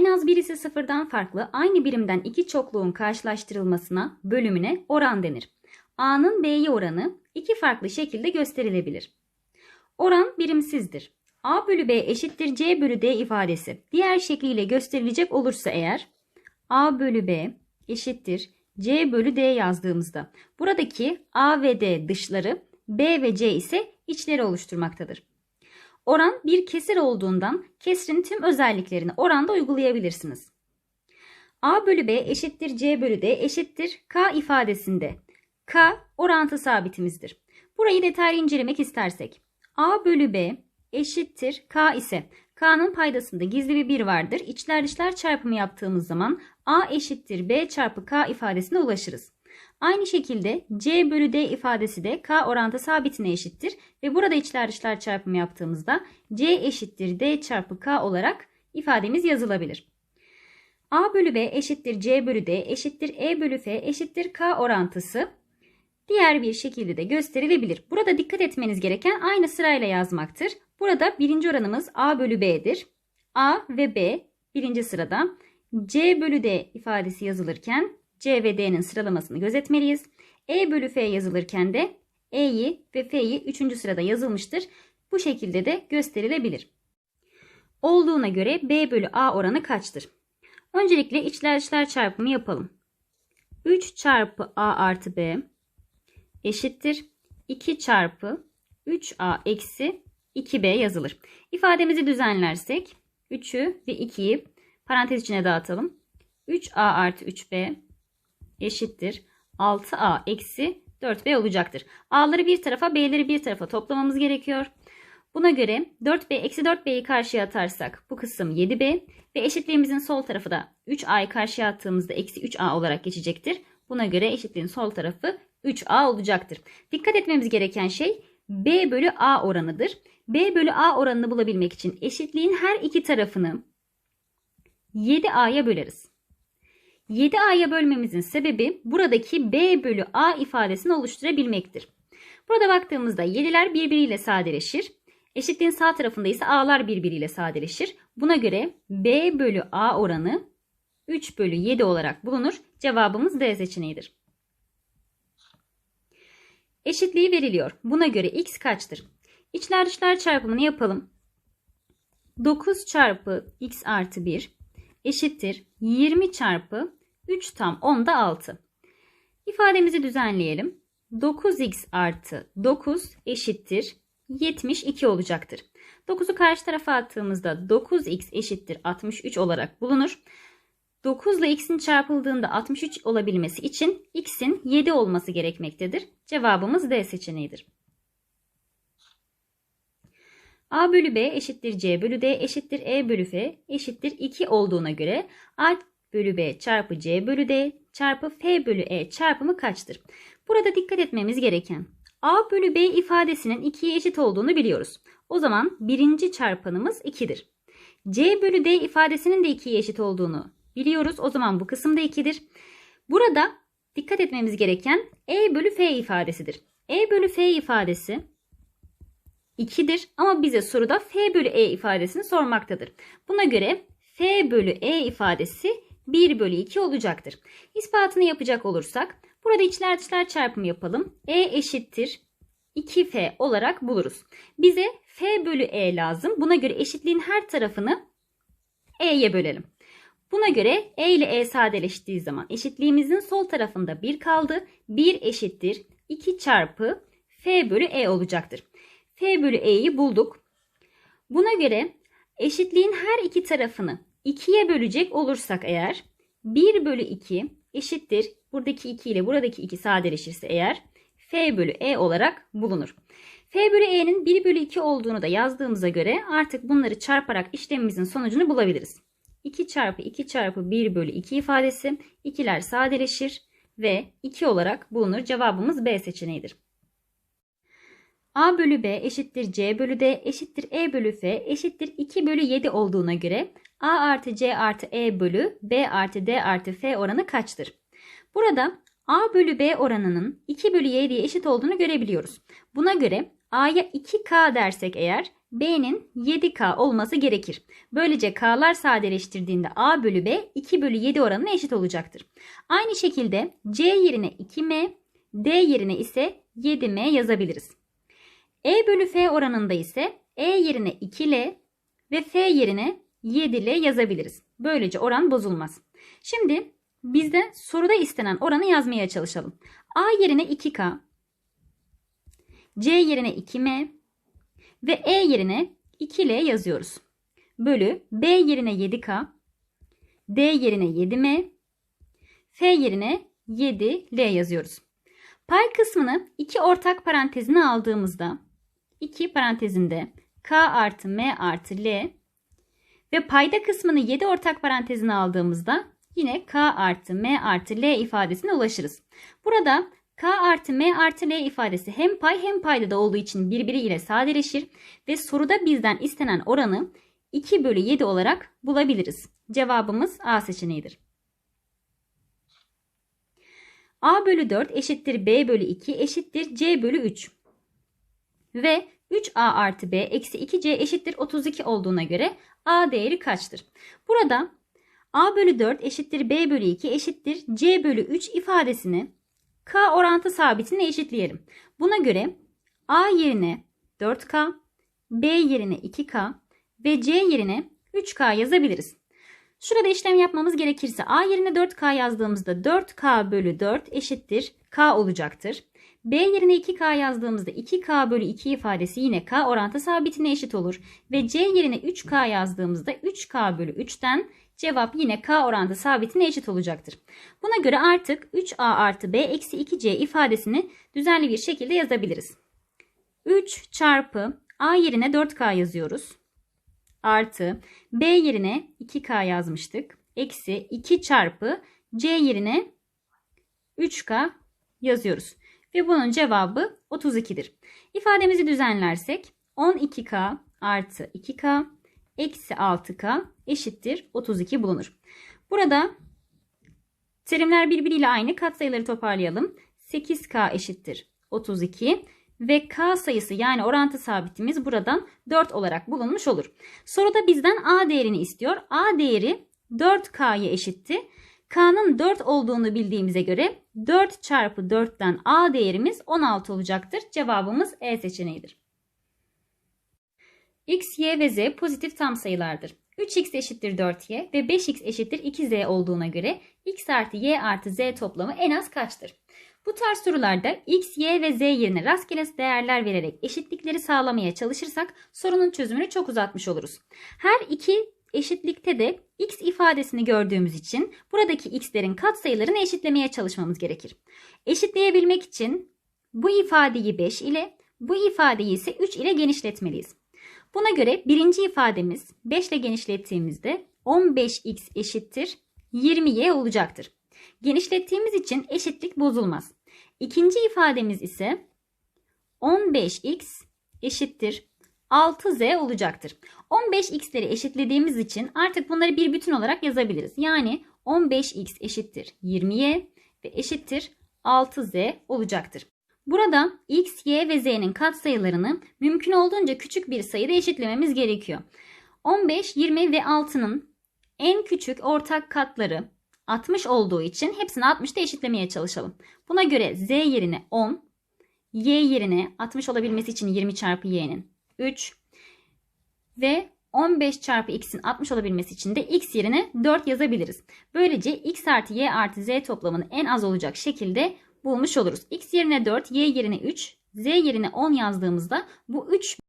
En az birisi sıfırdan farklı aynı birimden iki çokluğun karşılaştırılmasına bölümüne oran denir. A'nın B'ye oranı iki farklı şekilde gösterilebilir. Oran birimsizdir. A bölü B eşittir C bölü D ifadesi diğer şekliyle gösterilecek olursa eğer A bölü B eşittir C bölü D yazdığımızda buradaki A ve D dışları B ve C ise içleri oluşturmaktadır. Oran bir kesir olduğundan kesrin tüm özelliklerini oranda uygulayabilirsiniz. A bölü B eşittir C bölü D eşittir K ifadesinde K orantı sabitimizdir. Burayı detaylı incelemek istersek A bölü B eşittir K ise K'nın paydasında gizli bir 1 vardır. İçler dışlar çarpımı yaptığımız zaman A eşittir B çarpı K ifadesine ulaşırız. Aynı şekilde C bölü D ifadesi de K orantı sabitine eşittir ve burada içler dışlar çarpımı yaptığımızda C eşittir D çarpı K olarak ifademiz yazılabilir. A bölü B eşittir C bölü D eşittir E bölü F eşittir K orantısı diğer bir şekilde de gösterilebilir. Burada dikkat etmeniz gereken aynı sırayla yazmaktır. Burada birinci oranımız A bölü B'dir. A ve B birinci sırada. C bölü D ifadesi yazılırken C ve D'nin sıralamasını gözetmeliyiz. E bölü F yazılırken de E'yi ve F'yi üçüncü sırada yazılmıştır. Bu şekilde de gösterilebilir. Olduğuna göre B bölü A oranı kaçtır? Öncelikle içler dışlar çarpımı yapalım. 3 çarpı A artı B eşittir 2 çarpı 3A eksi 2B yazılır. İfademizi düzenlersek 3'ü ve 2'yi parantez içine dağıtalım. 3A artı 3B eşittir 6A eksi 4B olacaktır. A'ları bir tarafa B'leri bir tarafa toplamamız gerekiyor. Buna göre 4B eksi 4B'yi karşıya atarsak bu kısım 7B ve eşitliğimizin sol tarafı da 3A'yı karşıya attığımızda eksi 3A olarak geçecektir. Buna göre eşitliğin sol tarafı 3A olacaktır. Dikkat etmemiz gereken şey B bölü A oranıdır. B bölü A oranını bulabilmek için eşitliğin her iki tarafını 7A'ya böleriz. 7A'ya bölmemizin sebebi buradaki B bölü A ifadesini oluşturabilmektir. Burada baktığımızda 7'ler birbiriyle sadeleşir. Eşitliğin sağ tarafında ise A'lar birbiriyle sadeleşir. Buna göre B bölü A oranı 3 bölü 7 olarak bulunur. Cevabımız D seçeneğidir. Eşitliği veriliyor. Buna göre x kaçtır? İçler dışlar çarpımını yapalım. 9 çarpı x artı 1 eşittir 20 çarpı 3 tam 10'da 6. İfademizi düzenleyelim. 9x artı 9 eşittir 72 olacaktır. 9'u karşı tarafa attığımızda 9x eşittir 63 olarak bulunur. 9 ile x'in çarpıldığında 63 olabilmesi için x'in 7 olması gerekmektedir. Cevabımız D seçeneğidir. A bölü B eşittir C bölü D eşittir E bölü F eşittir 2 olduğuna göre A bölü B çarpı C bölü D çarpı F bölü E çarpımı kaçtır? Burada dikkat etmemiz gereken A bölü B ifadesinin 2'ye eşit olduğunu biliyoruz. O zaman birinci çarpanımız 2'dir. C bölü D ifadesinin de 2'ye eşit olduğunu biliyoruz. O zaman bu kısım da 2'dir. Burada dikkat etmemiz gereken E bölü F ifadesidir. E bölü F ifadesi 2'dir ama bize soruda F bölü E ifadesini sormaktadır. Buna göre F bölü E ifadesi 1 bölü 2 olacaktır. İspatını yapacak olursak burada içler dışlar çarpımı yapalım. E eşittir 2F olarak buluruz. Bize F bölü E lazım. Buna göre eşitliğin her tarafını E'ye bölelim. Buna göre E ile E sadeleştiği zaman eşitliğimizin sol tarafında 1 kaldı. 1 eşittir 2 çarpı F bölü E olacaktır. F bölü E'yi bulduk. Buna göre eşitliğin her iki tarafını 2'ye bölecek olursak eğer 1 bölü 2 eşittir. Buradaki 2 ile buradaki 2 sadeleşirse eğer F bölü E olarak bulunur. F bölü E'nin 1 bölü 2 olduğunu da yazdığımıza göre artık bunları çarparak işlemimizin sonucunu bulabiliriz. 2 çarpı 2 çarpı 1 bölü 2 ifadesi ikiler sadeleşir ve 2 olarak bulunur. Cevabımız B seçeneğidir. A bölü B eşittir C bölü D eşittir E bölü F eşittir 2 bölü 7 olduğuna göre A artı C artı E bölü B artı D artı F oranı kaçtır? Burada A bölü B oranının 2 bölü 7'ye eşit olduğunu görebiliyoruz. Buna göre A'ya 2K dersek eğer B'nin 7K olması gerekir. Böylece K'lar sadeleştirdiğinde A bölü B 2 bölü 7 oranına eşit olacaktır. Aynı şekilde C yerine 2M, D yerine ise 7M yazabiliriz. E bölü F oranında ise E yerine 2L ve F yerine 7L yazabiliriz. Böylece oran bozulmaz. Şimdi bizde soruda istenen oranı yazmaya çalışalım. A yerine 2K, C yerine 2M ve E yerine 2L yazıyoruz. Bölü B yerine 7K, D yerine 7M, F yerine 7L yazıyoruz. Pay kısmını iki ortak parantezine aldığımızda 2 parantezinde K artı M artı L ve payda kısmını 7 ortak parantezine aldığımızda yine K artı M artı L ifadesine ulaşırız. Burada K artı M artı L ifadesi hem pay hem payda da olduğu için birbiriyle sadeleşir ve soruda bizden istenen oranı 2 bölü 7 olarak bulabiliriz. Cevabımız A seçeneğidir. A bölü 4 eşittir B bölü 2 eşittir C bölü 3. Ve 3A artı B eksi 2C eşittir 32 olduğuna göre A değeri kaçtır? Burada A bölü 4 eşittir B bölü 2 eşittir C bölü 3 ifadesini K orantı sabitine eşitleyelim. Buna göre A yerine 4K, B yerine 2K ve C yerine 3K yazabiliriz. Şurada işlem yapmamız gerekirse A yerine 4K yazdığımızda 4K bölü 4 eşittir K olacaktır. B yerine 2K yazdığımızda 2K bölü 2 ifadesi yine K orantı sabitine eşit olur. Ve C yerine 3K yazdığımızda 3K bölü 3'ten cevap yine K orantı sabitine eşit olacaktır. Buna göre artık 3A artı B eksi 2C ifadesini düzenli bir şekilde yazabiliriz. 3 çarpı A yerine 4K yazıyoruz. Artı B yerine 2K yazmıştık. Eksi 2 çarpı C yerine 3K yazıyoruz. Ve bunun cevabı 32'dir. İfademizi düzenlersek 12K artı 2K eksi 6K eşittir 32 bulunur. Burada terimler birbiriyle aynı katsayıları toparlayalım. 8K eşittir 32 ve K sayısı yani orantı sabitimiz buradan 4 olarak bulunmuş olur. Soruda bizden A değerini istiyor. A değeri 4K'ya eşitti. K'nın 4 olduğunu bildiğimize göre 4 çarpı 4'ten A değerimiz 16 olacaktır. Cevabımız E seçeneğidir. X, Y ve Z pozitif tam sayılardır. 3x eşittir 4y ve 5x eşittir 2z olduğuna göre x artı y artı z toplamı en az kaçtır? Bu tarz sorularda x, y ve z yerine rastgele değerler vererek eşitlikleri sağlamaya çalışırsak sorunun çözümünü çok uzatmış oluruz. Her iki eşitlikte de x ifadesini gördüğümüz için buradaki x'lerin katsayılarını eşitlemeye çalışmamız gerekir. Eşitleyebilmek için bu ifadeyi 5 ile bu ifadeyi ise 3 ile genişletmeliyiz. Buna göre birinci ifademiz 5 ile genişlettiğimizde 15x eşittir 20y olacaktır. Genişlettiğimiz için eşitlik bozulmaz. İkinci ifademiz ise 15x eşittir 6z olacaktır. 15x'leri eşitlediğimiz için artık bunları bir bütün olarak yazabiliriz. Yani 15x eşittir 20y ve eşittir 6z olacaktır. Burada x, y ve z'nin katsayılarını mümkün olduğunca küçük bir sayıda eşitlememiz gerekiyor. 15, 20 ve 6'nın en küçük ortak katları 60 olduğu için hepsini 60'da eşitlemeye çalışalım. Buna göre z yerine 10, y yerine 60 olabilmesi için 20 çarpı y'nin 3 ve 15 çarpı x'in 60 olabilmesi için de x yerine 4 yazabiliriz. Böylece x artı y artı z toplamını en az olacak şekilde bulmuş oluruz. X yerine 4, Y yerine 3, Z yerine 10 yazdığımızda bu 3